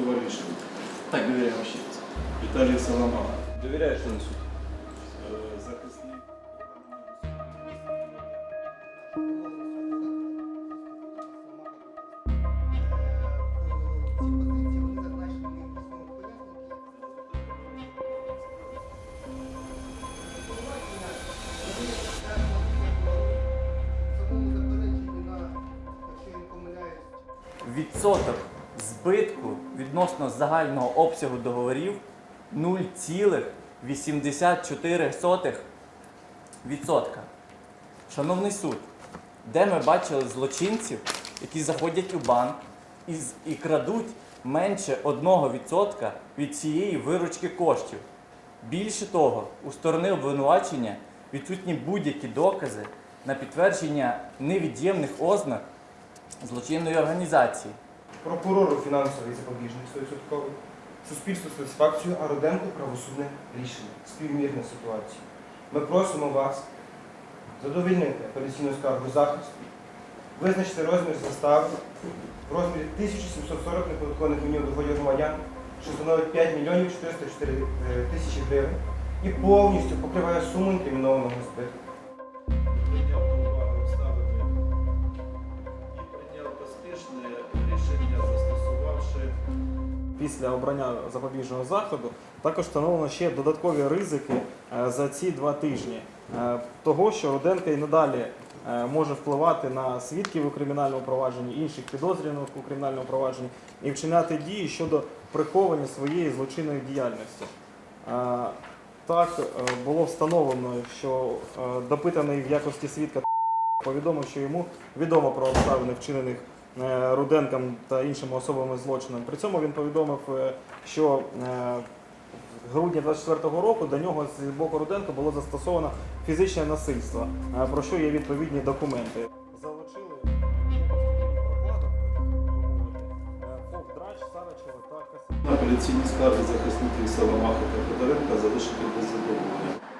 скасоване рішення. Так, довіряю вашій. Віталій Саламаха. Довіряєш на суд? Е, Захисник. Відсоток збитку відносно загального обсягу договорів 0,84%. Шановний суд, де ми бачили злочинців, які заходять у банк і, і крадуть менше 1% від цієї виручки коштів. Більше того, у сторони обвинувачення відсутні будь-які докази на підтвердження невід'ємних ознак злочинної організації. Прокурору фінансовий запобіжник 100%, суспільству сатисфакцію, а Руденку правосудне рішення, співмірна ситуація. Ми просимо вас задовільнити апеляційну скаргу захисту, визначити розмір застави в розмірі 1740 неподаткових мінімум доходів громадян, що становить 5 мільйонів 404 е, тисячі гривень і повністю покриває суму інкримінованого збитку. Після обрання запобіжного заходу також встановлено ще додаткові ризики е, за ці два тижні Е, того, що Руденко і надалі е, може впливати на свідків у кримінальному провадженні, інших підозрюваних у кримінальному провадженні і вчиняти дії щодо приховування своєї злочинної діяльності. Так було встановлено, що допитаний в якості свідка повідомив, що йому відомо про обставини вчинених Руденком та іншими особами злочином. При цьому він повідомив, е, що е, в грудні 24-го року до нього з боку Руденка було застосовано фізичне насильство, е, про що є відповідні документи. Залучили апеляційні скарги захисників Саламаха та Федоренка залишити без задоволення.